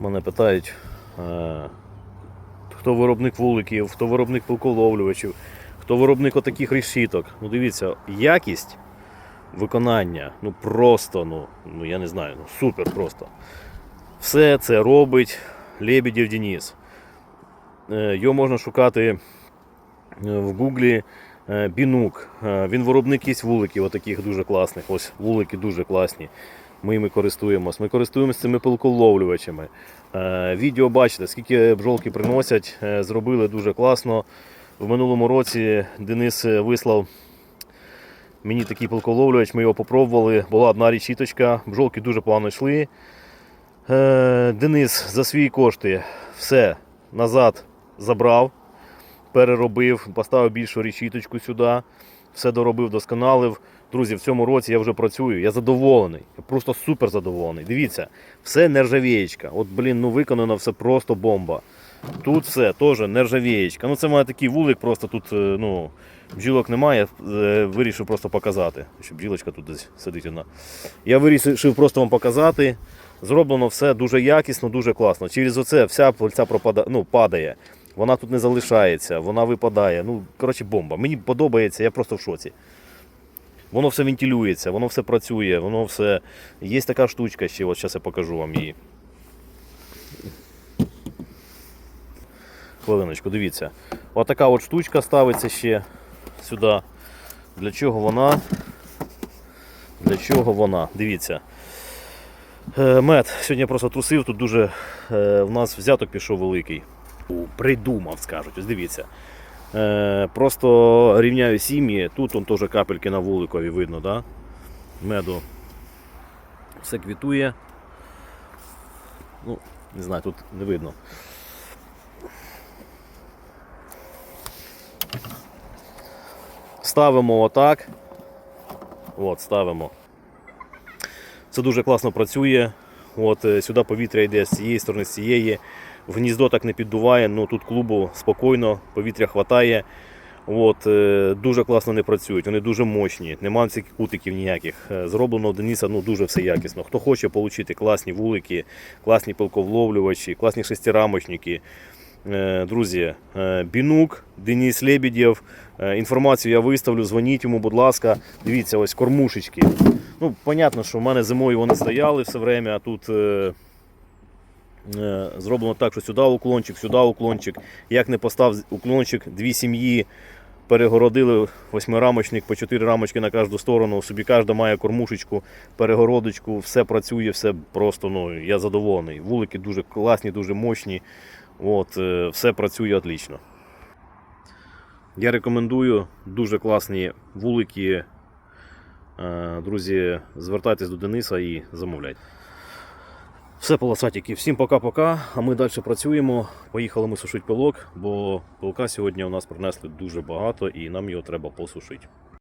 Мене питають, е, хто виробник вуликів, хто виробник пилколовлювачів, хто виробник отаких решіток. Ну дивіться, якість виконання, ну просто, ну, ну я не знаю, ну супер просто. Все це робить Лебедєв Денис. Е, Його можна шукати е, в Гуглі Бінук. Він виробник є вуликів, отаких дуже класних. Ось вулики дуже класні. Ми ними користуємось. Ми користуємося цими пилколовлювачами. Е, Відео бачите, скільки бджолки приносять. Е, Зробили дуже класно. В минулому році Денис е, вислав мені такий пилколовлювач, ми його попробували. Була одна річіточка, бджолки дуже погано йшли. Денис за свої кошти все назад забрав, переробив, поставив більшу річіточку сюди, все доробив, досконалив. Друзі, в цьому році я вже працюю, я задоволений, я просто супер задоволений. Дивіться, все нержавієчка. От, блін, ну виконано все просто бомба. Тут все теж нержавієчка. Ну це мене такий вулик, просто тут е, ну, бджілок немає, е, вирішив просто показати. Що бджілочка тут десь сидить одна. Я вирішив просто вам показати. Зроблено все дуже якісно, дуже класно. Через оце вся пильця пропада... ну, падає. Вона тут не залишається, вона випадає. Ну, коротше, бомба. Мені подобається, я просто в шоці. Воно все вентилюється, воно все працює, воно все. Є така штучка ще, от зараз я покажу вам її. Хвилиночку, дивіться. Отака от штучка ставиться ще сюди. Для чого вона? Для чого вона? Дивіться. Е, Мед, сьогодні я просто трусив, тут дуже е, в нас взяток пішов великий. Придумав, скажуть. Ось дивіться. Е, просто рівняю сім'ї, тут он теж капельки на вуликові видно, да? меду. Все квітує. Ну, не знаю, тут не видно. Ставимо отак. От, ставимо. Це дуже класно працює. От, е, сюди повітря йде з цієї сторони, з цієї. Гніздо так не піддуває, ну тут клубу спокійно, повітря хватає. От, е, дуже класно не працюють, вони дуже мощні, нема цих кутиків ніяких. Е, Зроблено у Дениса ну, дуже все якісно. Хто хоче отримати класні вулики, класні пилковловлювачі, класні шестирамочники. Е, Друзі, Бінук, Денис Лебедєв. Інформацію я виставлю, дзвоніть йому, будь ласка. Дивіться, ось кормушечки. Ну, понятно, що в мене зимою вони стояли все время, а тут зроблено так, що сюди уклончик, сюди уклончик. Як не постав уклончик, дві сім'ї перегородили восьмирамочник по чотири рамочки на кожну сторону. Собі кожна має кормушечку, перегородочку, все працює, все просто ну, я задоволений. Вулики дуже класні, дуже мощні. От, е, все працює отлично. Я рекомендую дуже класні вулики. Е, Друзі, звертайтесь до Дениса і замовляйте. Все, полосатіки, всім пока-пока. А ми далі працюємо. Поїхали ми сушити пилок, бо пилка сьогодні у нас принесли дуже багато і нам його треба посушити.